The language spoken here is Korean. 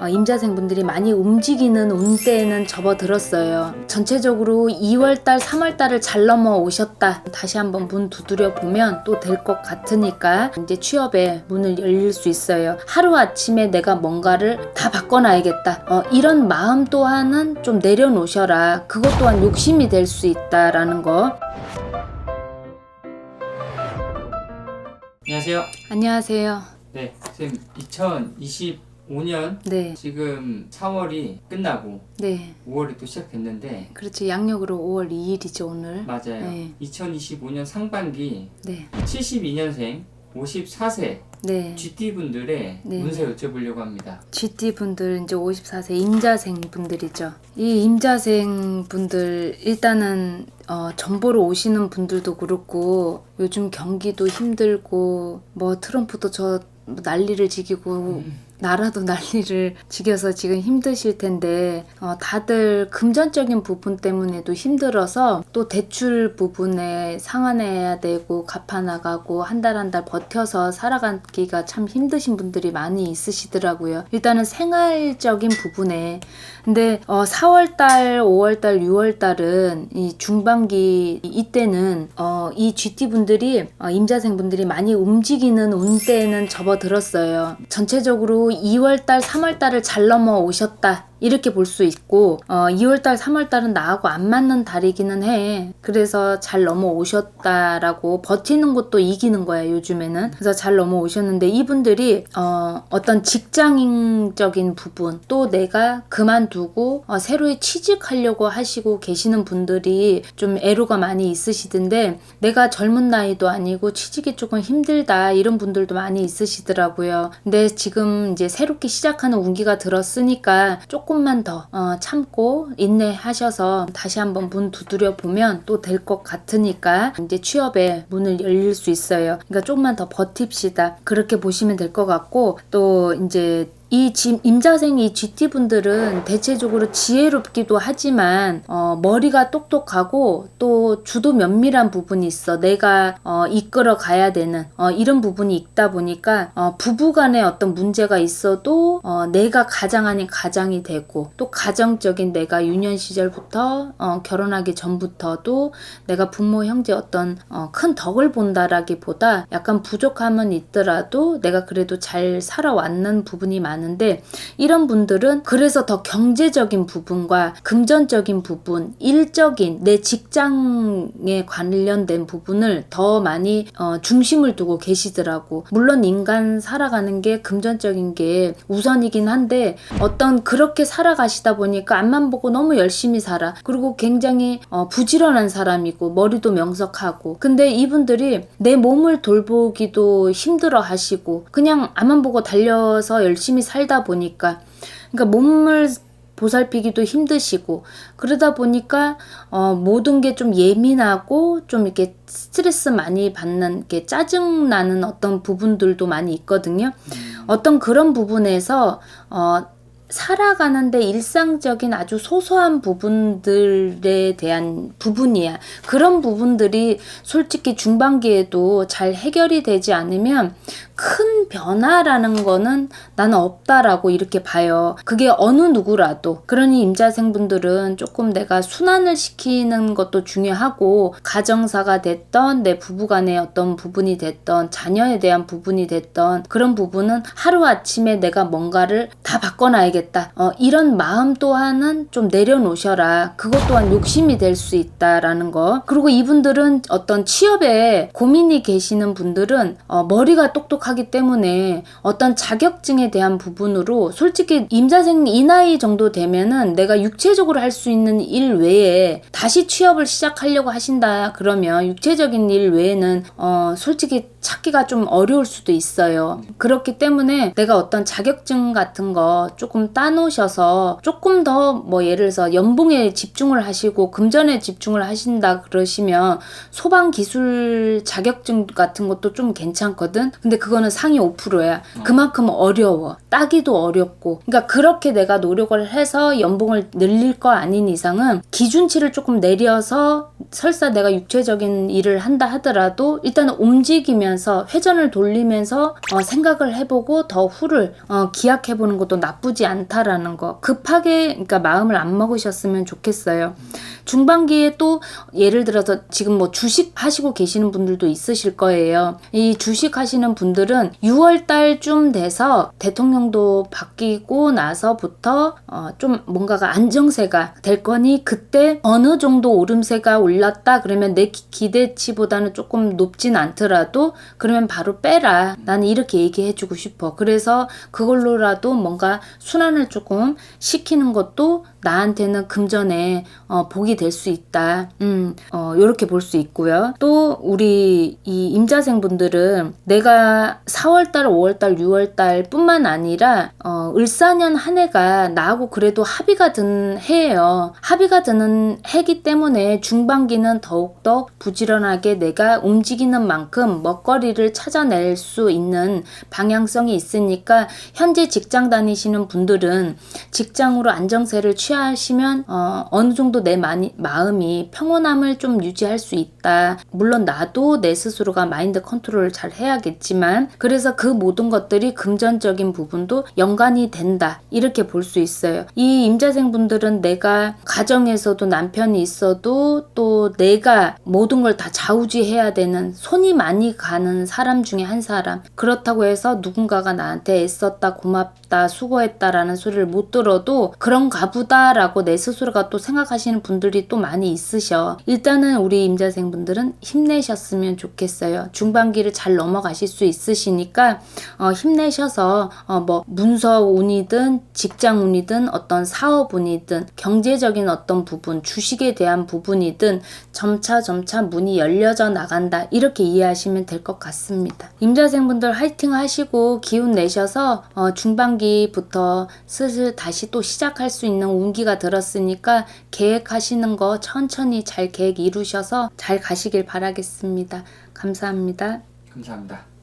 어, 임자생분들이 많이 움직이는 운대에는 접어들었어요. 전체적으로 2월달, 3월달을 잘 넘어오셨다. 다시 한번 문 두드려 보면 또 될 것 같으니까 이제 취업에 문을 열릴 수 있어요. 하루 아침에 내가 뭔가를 다 바꿔놔야겠다. 어, 이런 마음 또한은 좀 내려놓으셔라. 그것 또한 욕심이 될 수 있다라는 거. 안녕하세요. 안녕하세요. 네, 선생님 2025년 네, 지금 4월이 끝나고 네. 5월이 또 시작됐는데 그렇죠. 양력으로 5월 2일이죠, 오늘. 맞아요. 네. 2025년 상반기 네, 72년생 54세 네. GT 분들의 네. 운세 여쭤보려고 합니다. GT 분들 이제 54세 임자생 분들이죠. 이 임자생 분들 일단은 어, 정보로 오시는 분들도 그렇고 요즘 경기도 힘들고 뭐 트럼프도 저 난리를 지기고 나라도 난리를 지겨서 지금 힘드실 텐데 어, 다들 금전적인 부분 때문에도 힘들어서 또 대출 부분에 상환해야 되고 갚아 나가고 한 달 한 달 버텨서 살아가기가 참 힘드신 분들이 많이 있으시더라고요. 일단은 생활적인 부분에 근데 어, 4월달, 5월달, 6월달은 이 중반기 이때는 어, 이 GT 분들이 어, 임자생 분들이 많이 움직이는 운대에는 접어들었어요. 전체적으로 2월달, 3월달을 잘 넘어 오셨다. 이렇게 볼 수 있고 어, 2월달, 3월달은 나하고 안 맞는 달이기는 해. 그래서 잘 넘어오셨다라고 버티는 것도 이기는 거야 요즘에는. 그래서 잘 넘어오셨는데 이분들이 어, 어떤 직장적인 부분 또 내가 그만두고 어, 새로이 취직하려고 하시고 계시는 분들이 좀 애로가 많이 있으시던데 내가 젊은 나이도 아니고 취직이 조금 힘들다 이런 분들도 많이 있으시더라고요. 근데 지금 이제 새롭게 시작하는 운기가 들었으니까 조금 만더 어, 참고 인내하셔서 다시 한번 문 두드려 보면 또 될 것 같으니까 이제 취업에 문을 열릴 수 있어요. 그러니까 조금만 더 버팁시다. 그렇게 보시면 될 것 같고 또 이제 이 지- 임자생 이 GT 분들은 대체적으로 지혜롭기도 하지만 어, 머리가 똑똑하고 또 주도 면밀한 부분이 있어. 내가 어, 이끌어 가야 되는 어, 이런 부분이 있다 보니까 어, 부부간에 어떤 문제가 있어도 어, 내가 가장 아닌 가장이 되고 또 가정적인 내가 유년 시절부터 어, 결혼하기 전부터도 내가 부모 형제 어떤 어, 큰 덕을 본다라기보다 약간 부족함은 있더라도 내가 그래도 잘 살아왔는 부분이 많 은데 이런 분들은 그래서 더 경제적인 부분과 금전적인 부분, 일적인 내 직장에 관련된 부분을 더 많이 어, 중심을 두고 계시더라고. 물론 인간 살아가는 게 금전적인 게 우선이긴 한데 어떤 그렇게 살아가시다 보니까 앞만 보고 너무 열심히 살아. 그리고 굉장히 어, 부지런한 사람이고 머리도 명석하고. 근데 이분들이 내 몸을 돌보기도 힘들어 하시고 그냥 앞만 보고 달려서 열심히 살다 보니까 그러니까 몸을 보살피기도 힘드시고 그러다 보니까 어, 모든 게 좀 예민하고 좀 이렇게 스트레스 많이 받는 게 짜증 나는 어떤 부분들도 많이 있거든요. 어떤 그런 부분에서 어, 살아가는데 일상적인 아주 소소한 부분들에 대한 부분이야. 그런 부분들이 솔직히 중반기에도 잘 해결이 되지 않으면 큰 변화라는 거는 나는 없다라고 이렇게 봐요. 그게 어느 누구라도. 그러니 임자생분들은 조금 내가 순환을 시키는 것도 중요하고, 가정사가 됐던 내 부부간의 어떤 부분이 됐던 자녀에 대한 부분이 됐던 그런 부분은 하루아침에 내가 뭔가를 다 바꿔놔야겠다. 어, 이런 마음 또한은 좀 내려놓으셔라. 그것 또한 욕심이 될 수 있다라는 거. 그리고 이분들은 어떤 취업에 고민이 계시는 분들은 어, 머리가 똑똑하 기 때문에 어떤 자격증에 대한 부분으로 솔직히 임자생 이 나이 정도 되면은 내가 육체적으로 할 수 있는 일 외에 다시 취업을 시작하려고 하신다 그러면 육체적인 일 외에는 어, 솔직히 찾기가 좀 어려울 수도 있어요. 그렇기 때문에 내가 어떤 자격증 같은 거 조금 따놓으셔서 조금 더 뭐 예를 들어서 연봉에 집중을 하시고 금전에 집중을 하신다 그러시면 소방 기술 자격증 같은 것도 좀 괜찮거든. 근데 그건 그거는 상위 5%야. 그만큼 어려워. 따기도 어렵고. 그러니까 그렇게 내가 노력을 해서 연봉을 늘릴 거 아닌 이상은 기준치를 조금 내려서 설사 내가 육체적인 일을 한다 하더라도 일단은 움직이면서 회전을 돌리면서 어, 생각을 해보고 더 후를 어, 기약해보는 것도 나쁘지 않다라는 거. 급하게 그러니까 마음을 안 먹으셨으면 좋겠어요. 중반기에 또 예를 들어서 지금 뭐 주식 하시고 계시는 분들도 있으실 거예요. 이 주식 하시는 분들은 6월 달쯤 돼서 대통령도 바뀌고 나서부터 어, 좀 뭔가가 안정세가 될 거니 그때 어느 정도 오름세가 올랐다 그러면 내 기- 기대치보다는 조금 높진 않더라도 그러면 바로 빼라. 나는 이렇게 얘기해 주고 싶어. 그래서 그걸로라도 뭔가 순환을 조금 시키는 것도 나한테는 금전에 어, 복이 될 수 있다. 음, 어, 요렇게 볼 수 있고요. 또 우리 이 임자생 분들은 내가 4월달, 5월달, 6월달 뿐만 아니라 어, 을사년 한 해가 나하고 그래도 합의가 든 해예요. 합의가 드는 해기 때문에 중반기는 더욱더 부지런하게 내가 움직이는 만큼 먹거리를 찾아낼 수 있는 방향성이 있으니까 현재 직장 다니시는 분들은 직장으로 안정세를 취 하시면 어, 어느 정도 내 마니, 마음이 평온함을 좀 유지할 수 있다. 물론 나도 내 스스로가 마인드 컨트롤을 잘 해야겠지만 그래서 그 모든 것들이 금전적인 부분도 연관이 된다. 이렇게 볼 수 있어요. 이 임자생 분들은 내가 가정에서도 남편이 있어도 또 내가 모든 걸 다 좌우지해야 되는 손이 많이 가는 사람 중에 한 사람. 그렇다고 해서 누군가가 나한테 애썼다, 고맙다, 수고했다라는 소리를 못 들어도 그런가 보다 라고 내 스스로가 또 생각하시는 분들이 또 많이 있으셔. 일단은 우리 임자생 분들은 힘내셨으면 좋겠어요. 중반기를 잘 넘어가실 수 있으시니까 어, 힘내셔서 어, 뭐 문서 운이든 직장 운이든 어떤 사업 운이든 경제적인 어떤 부분, 주식에 대한 부분이든 점차 점차 문이 열려져 나간다. 이렇게 이해하시면 될 것 같습니다. 임자생분들 화이팅 하시고 기운 내셔서 어, 중반기부터 슬슬 다시 또 시작할 수 있는 운 기가 들었으니까 계획하시는 거 천천히 잘 계획 이루셔서 잘 가시길 바라겠습니다. 감사합니다. 감사합니다.